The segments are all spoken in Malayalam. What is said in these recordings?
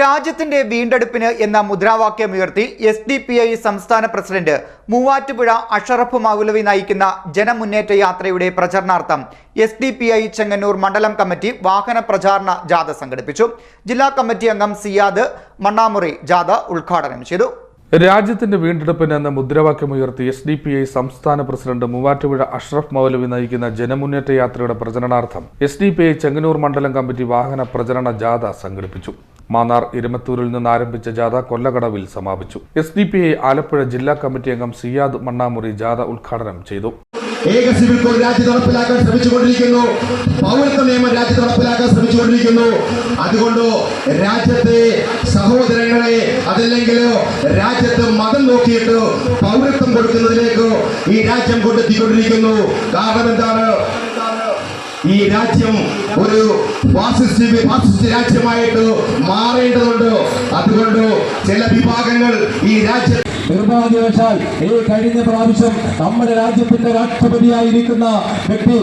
രാജ്യത്തിന്റെ വീണ്ടെടുപ്പിന് എന്ന മുദ്രാവാക്യമുയർത്തി എസ് ഡി പി ഐ സംസ്ഥാന പ്രസിഡന്റ് മൂവാറ്റുപുഴ അഷറഫ് മൗലവി നയിക്കുന്ന ജനമുന്നേറ്റ യാത്രയുടെ പ്രചരണാർത്ഥം S D P I Chengannur മണ്ഡലം കമ്മിറ്റി വാഹന പ്രചാരണ ജാഥ സംഘടിപ്പിച്ചു. ജില്ലാ കമ്മിറ്റി അംഗം സിയാദ് മണ്ണാമുറി ജാഥ ഉദ്ഘാടനം ചെയ്തു. രാജ്യത്തിന്റെ വീണ്ടെടുപ്പിന് എന്ന മുദ്രാവാക്യമുയർത്തി എസ് ഡി പി ഐ സംസ്ഥാന പ്രസിഡന്റ് മൂവാറ്റുപുഴ അഷ്റഫ് മൗലവി നയിക്കുന്ന ജനമുന്നേറ്റ യാത്രയുടെ പ്രചരണാർത്ഥം S D P I Chengannur മണ്ഡലം കമ്മിറ്റി വാഹന പ്രചരണ ജാഥ സംഘടിപ്പിച്ചു. മാന്നാർ ഇരുമത്തൂരിൽ നിന്ന് ആരംഭിച്ച ജാഥ കൊല്ലകടവിൽ സമാപിച്ചു. S D P I Alappuzha ജില്ലാ കമ്മിറ്റി അംഗം സിയാദ് മണ്ണാമുറി ജാഥ ഉദ്ഘാടനം ചെയ്തു. ഏക സിവിൽ കോഡ് രാജ്യത്ത് നടപ്പിലാക്കാൻ ശ്രമിച്ചുകൊണ്ടിരിക്കുന്നു. പൗരത്വ നിയമം രാജ്യത്ത് നടപ്പിലാക്കാൻ ശ്രമിച്ചുകൊണ്ടിരിക്കുന്നു. അതുകൊണ്ട് രാജ്യത്തെ സഹോദരങ്ങളെ അതല്ലെങ്കിൽ രാജ്യത്ത് മതം നോക്കിയിട്ട് പൗരത്വം കൊടുക്കുന്നതിലേക്ക് ഈ രാജ്യം കൊണ്ടെത്തിക്കൊണ്ടിരിക്കുന്നു. കാരണം എന്താണ്? ഈ രാജ്യം ഒരു ഫാസിസ്റ്റ് ഫാസിസ്റ്റ് രാജ്യമായിട്ട് മാറേണ്ടതുണ്ട്. അതുകൊണ്ട് ചില വിഭാഗങ്ങൾ ഈ രാജ്യം നിർഭാഗ്യവശാൽ ഈ കഴിഞ്ഞ പ്രാവശ്യം നമ്മുടെ രാജ്യത്തിന്റെ രാഷ്ട്രപതിയായിരിക്കുന്ന വ്യക്തി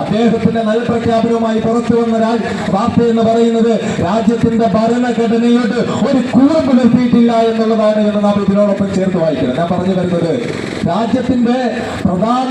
അദ്ദേഹത്തിന്റെ നയപ്രഖ്യാപനവുമായി പുറത്തു വന്ന വാർത്ത എന്ന് പറയുന്നത് രാജ്യത്തിന്റെ ഭരണഘടനയോട് ഒരു കുറവ് നിർത്തിയിട്ടില്ല എന്നുള്ളതാണ് എന്ന് നാം ഇതിനോടൊപ്പം ചേർത്ത് വായിക്കുന്നത്. ഞാൻ പറഞ്ഞു വരുന്നത് രാജ്യത്തിന്റെ പ്രധാന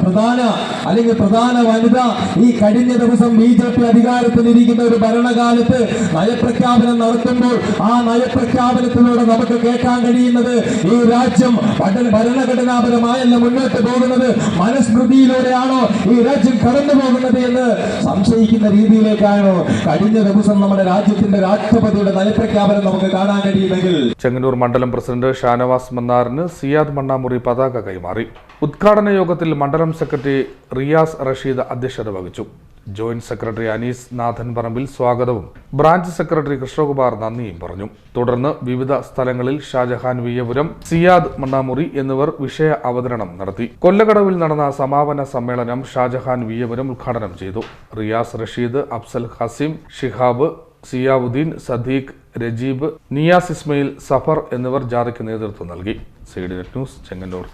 പ്രധാന അല്ലെങ്കിൽ പ്രധാന വനിത ഈ കഴിഞ്ഞ ദിവസം ബി ജെ പി അധികാരത്തിലിരിക്കുന്ന ഒരു ഭരണകാലത്ത് നയപ്രഖ്യാപനം നടത്തുമ്പോൾ ആ നയപ്രഖ്യാപനത്തിലൂടെ നമുക്ക് കേൾക്കാൻ കഴിയുന്നത് ഈ രാജ്യം ഭരണ- ഭരണഘടനാപരമായല്ല മുന്നോട്ട് പോകുന്നത്. മനസ്മൃതിയിലൂടെയാണോ ഈ രാജ്യം കടന്നു പോകുന്നത് എന്ന് സംശയിക്കുന്ന രീതിയിലേക്കാണോ കഴിഞ്ഞ ദിവസം നമ്മുടെ രാജ്യത്തിന്റെ രാഷ്ട്രപതിയുടെ നയപ്രഖ്യാപനം നമുക്ക് കാണാൻ കഴിയുമെങ്കിൽ. ചെങ്ങന്നൂർ മണ്ഡലം പ്രസിഡന്റ് ഷാനവാസ് മന്നാറിന് സിയാദ് മണ്ണാമുറി പതാക കൈമാറി. ഉദ്ഘാടന യോഗത്തിൽ മണ്ഡലം സെക്രട്ടറി റിയാസ് റഷീദ് അധ്യക്ഷത വഹിച്ചു. ജോയിന്റ് സെക്രട്ടറി അനീസ് നാഥൻ പറമ്പിൽ സ്വാഗതവും. ബ്രാഞ്ച് സെക്രട്ടറി കൃഷ്ണകുമാർ നന്ദിയും പറഞ്ഞു. തുടർന്ന് വിവിധ സ്ഥലങ്ങളിൽ ഷാജഹാൻ വിയപുരം സിയാദ് മണ്ണാമുറി എന്നിവർ വിഷയ അവതരണം നടത്തി. കൊല്ലകടവിൽ നടന്ന സമാപന സമ്മേളനം ഷാജഹാൻ വിയപുരം ഉദ്ഘാടനം ചെയ്തു. റിയാസ് റഷീദ് അഫ്സൽ ഹസീം ഷിഹാബ് സിയാവുദ്ദീൻ സദീഖ് രജീബ് നിയാസ് ഇസ്മയിൽ സഫർ എന്നിവർ ജാഥയ്ക്ക് നേതൃത്വം നൽകി. C news Chengannur.